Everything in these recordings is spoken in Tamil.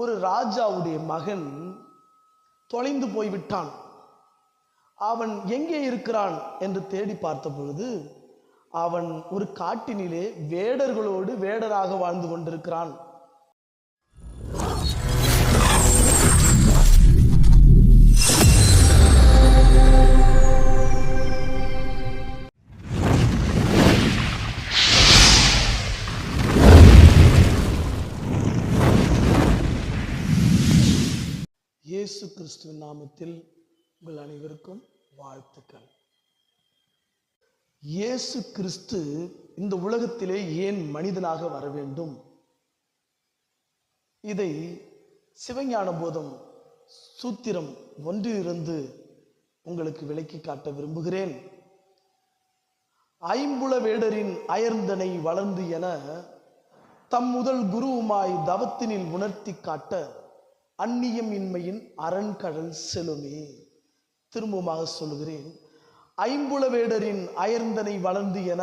ஒரு ராஜாவுடைய மகன் தொலைந்து போய்விட்டான். அவன் எங்கே இருக்கிறான் என்று தேடி பார்த்த பொழுது அவன் ஒரு காட்டினிலே வேடர்களோடு வேடராக வாழ்ந்து கொண்டிருக்கிறான். இயேசு கிறிஸ்துவின் நாமத்தில் உங்கள் அனைவருக்கும் வாழ்த்துக்கள். இயேசு கிறிஸ்து இந்த உலகத்திலே ஏன் மனிதனாக வர வேண்டும்? இதை சிவஞான போதம் சூத்திரம் ஒன்றிலிருந்து உங்களுக்கு விளக்கி காட்ட விரும்புகிறேன். ஐம்புல வேடரின் அயர்ந்தனை வளர்ந்து என தம் முதல் குருவுமாய் தவத்தினில் உணர்த்தி காட்ட அந்நியம் இன்மையின் அரண்கடல் செலுமே. திரும்பமாக சொல்கிறேன் ஐம்புல வேடரின் அயர்ந்தனை வளர்ந்து என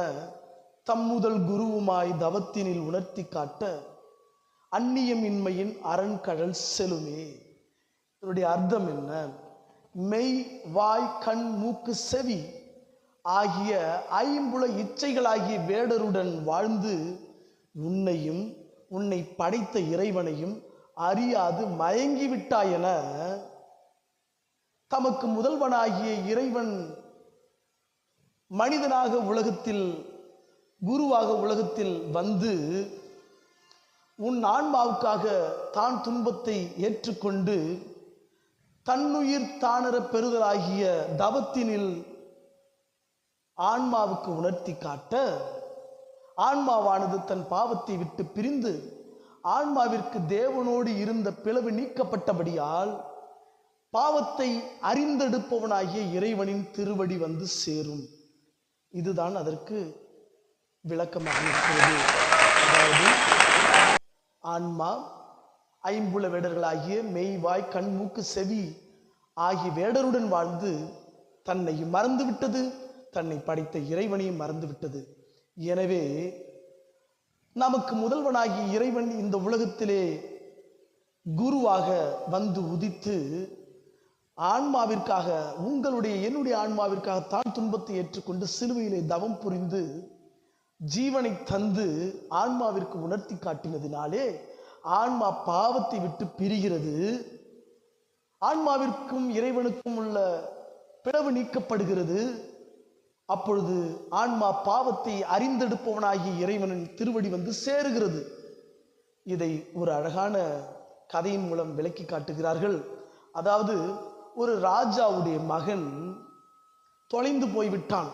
தம் முதல் குருவுமாய் தவத்தினில் உணர்த்தி காட்ட அந்நியம் இன்மையின் அரண்கடல் செலுமே. இதனுடைய அர்த்தம் என்ன? மெய் வாய் கண் மூக்கு செவி ஆகிய ஐம்புல இச்சைகளாகிய வேடருடன் வாழ்ந்து உன்னையும் உன்னை படைத்த இறைவனையும் அறியாது மயங்கி விட்டாய் என தமக்கு முதல்வனாகிய இறைவன் மனிதனாக உலகத்தில் குருவாக உலகத்தில் வந்து உன் ஆன்மாவுக்காக தான் துன்பத்தை ஏற்றுக்கொண்டு தன்னுயிர் தானர பெறுதலாகிய தவத்தினில் ஆன்மாவுக்கு உணர்த்தி காட்ட ஆன்மாவானது தன் பாவத்தை விட்டு பிரிந்து ஆன்மாவிற்கு தேவனோடு இருந்த பிளவு நீக்கப்பட்டபடியால் பாவத்தை அறிந்தெடுப்பவனாகிய இறைவனின் திருவடி வந்து சேரும். இதுதான் அதற்கு விளக்கமாக இருக்கிறது. அதாவது ஆன்மா ஐம்புல வேடர்களாகிய மெய்வாய் கண் மூக்கு செவி ஆகிய வேடருடன் வாழ்ந்து தன்னை மறந்துவிட்டது தன்னை படைத்த இறைவனையும் மறந்துவிட்டது. எனவே நமக்கு முதல்வனாகிய இறைவன் இந்த உலகத்திலே குருவாக வந்து உதித்து ஆன்மாவிற்காக உங்களுடைய என்னுடைய ஆன்மாவிற்காக தான் துன்பத்தை ஏற்றுக்கொண்டு சிலுவையிலே தவம் புரிந்து ஜீவனை தந்து ஆன்மாவிற்கு உணர்த்தி காட்டினதினாலே ஆன்மா பாவத்தை விட்டு பிரிகிறது. ஆன்மாவிற்கும் இறைவனுக்கும் உள்ள பிளவு நீக்கப்படுகிறது. அப்பொழுது ஆன்மா பாவத்தை அறிந்தெடுப்பவனாகிய இறைவனின் திருவடி வந்து சேருகிறது. இதை ஒரு அழகான கதையின் மூலம் விளக்கி காட்டுகிறார்கள். அதாவது ஒரு ராஜாவுடைய மகன் தொலைந்து போய்விட்டான்.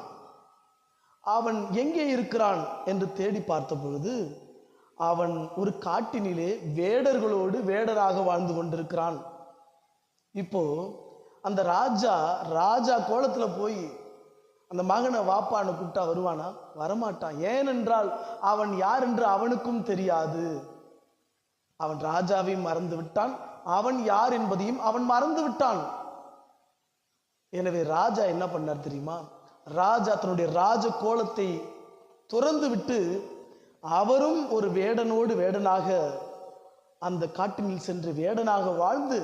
அவன் எங்கே இருக்கிறான் என்று தேடி பார்த்த பொழுது அவன் ஒரு காட்டினிலே வேடர்களோடு வேடராக வாழ்ந்து கொண்டிருக்கிறான். இப்போ அந்த ராஜா ராஜா கோலத்தில் போய் அந்த மகனை வாப்பான்னு கூப்பிட்டா வருவானா? வரமாட்டான். ஏனென்றால் அவன் யார் என்று அவனுக்கும் தெரியாது. அவன் ராஜாவையும் மறந்து விட்டான். அவன் யார் என்பதையும் அவன் மறந்து விட்டான். எனவே ராஜா என்ன பண்ணார் தெரியுமா? ராஜா தன்னுடைய ராஜ கோலத்தை துறந்து விட்டு அவரும் ஒரு வேடனோடு வேடனாக அந்த காட்டினில் சென்று வேடனாக வாழ்ந்து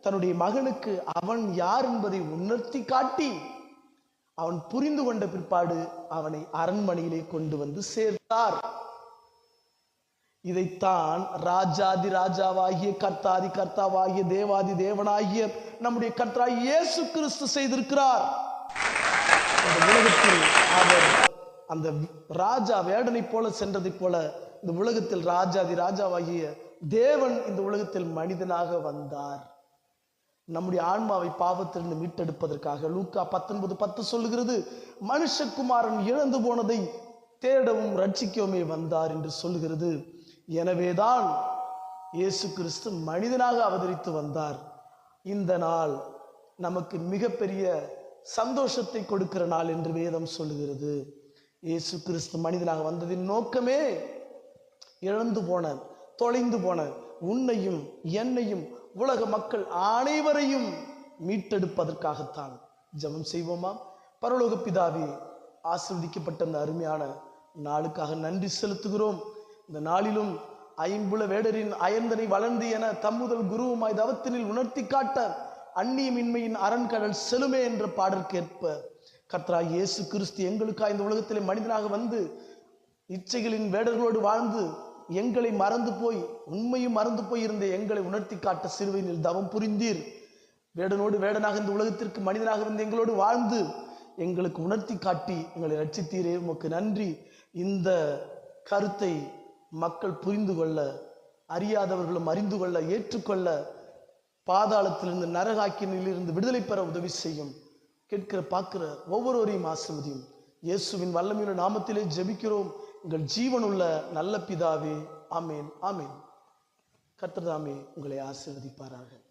தன்னுடைய மகனுக்கு அவன் யார் என்பதை உணர்த்தி காட்டி அவன் புரிந்து கொண்ட பிற்பாடு அவனை அரண்மனையிலே கொண்டு வந்து சேர்த்தார். இதைத்தான் ராஜாதி ராஜாவாகிய கர்த்தாதி கர்த்தாவாகிய தேவாதி தேவனாகிய நம்முடைய கர்த்தா இயேசு கிறிஸ்து செய்திருக்கிறார். இந்த உலகத்தில் அவர் அந்த ராஜா வேடனை போல சென்றதை போல இந்த உலகத்தில் ராஜாதி ராஜாவாகிய தேவன் இந்த உலகத்தில் மனிதனாக வந்தார். நம்முடைய ஆன்மாவை பாவத்திலிருந்து மீட்டெடுப்பதற்காக லூக்கா பத்தொன்பது பத்து சொல்லுகிறது மனுஷகுமாரன் இழந்து போனதை தேடவும் ரட்சிக்கவுமே வந்தார் என்று சொல்லுகிறது. எனவேதான் இயேசு கிறிஸ்து மனிதனாக அவதரித்து வந்தார். இந்த நாள் நமக்கு மிகப்பெரிய சந்தோஷத்தை கொடுக்கிற நாள் என்று வேதம் சொல்லுகிறது. இயேசு கிறிஸ்து மனிதனாக வந்ததின் நோக்கமே இழந்து போன தொலைந்து போன உன்னையும் என்னையும் உலக மக்கள் அனைவரையும் மீட்டெடுப்பதற்காகத்தான் ஜெபம் செய்வோமா? பரலோக பிதாவே ஆசிர்வதிக்கப்பட்ட அந்த அருமையான நாளுக்காக நன்றி செலுத்துகிறோம். இந்த நாளிலும் ஐம்புல வேடரின் அயர்ந்தனை வளர்ந்து என தம்முதல் குருவுமாய் தவத்தினில் உணர்த்தி காட்ட அந்நியமின்மையின் அரண்கடல் செலுமே என்ற பாடற்கேற்ப கத்ரா இயேசு கிறிஸ்து எங்களுக்காக இந்த உலகத்திலே மனிதனாக வந்து இச்சைகளின் வேடர்களோடு வாழ்ந்து எங்களை மறந்து போய் உண்மையும் மறந்து போய் இருந்த எங்களை உணர்த்தி காட்ட சிறுவையில் தவம் புரிந்தீர். வேடனோடு வேடனாக இந்த உலகத்திற்கு மனிதனாக இருந்த எங்களோடு வாழ்ந்து எங்களுக்கு உணர்த்தி காட்டி எங்களை ரட்சித்தீரே. உமக்கு நன்றி. இந்த கருத்தை மக்கள் புரிந்து கொள்ள அறியாதவர்களும் அறிந்து கொள்ள ஏற்றுக்கொள்ள பாதாளத்திலிருந்து நரகாக்கினிலிருந்து விடுதலை பெற உதவி செய்யும். கேட்கிற பார்க்கிற ஒவ்வொருவரையும் ஆசிர்வதியும். இயேசுவின் வல்லமையுள்ள நாமத்திலே ஜெபிக்கிறோம். உங்கள் ஜீவனுள்ள நல்ல பிதாவே ஆமேன் ஆமேன். கர்த்தர் உங்களை ஆசீர்வதிப்பாராக.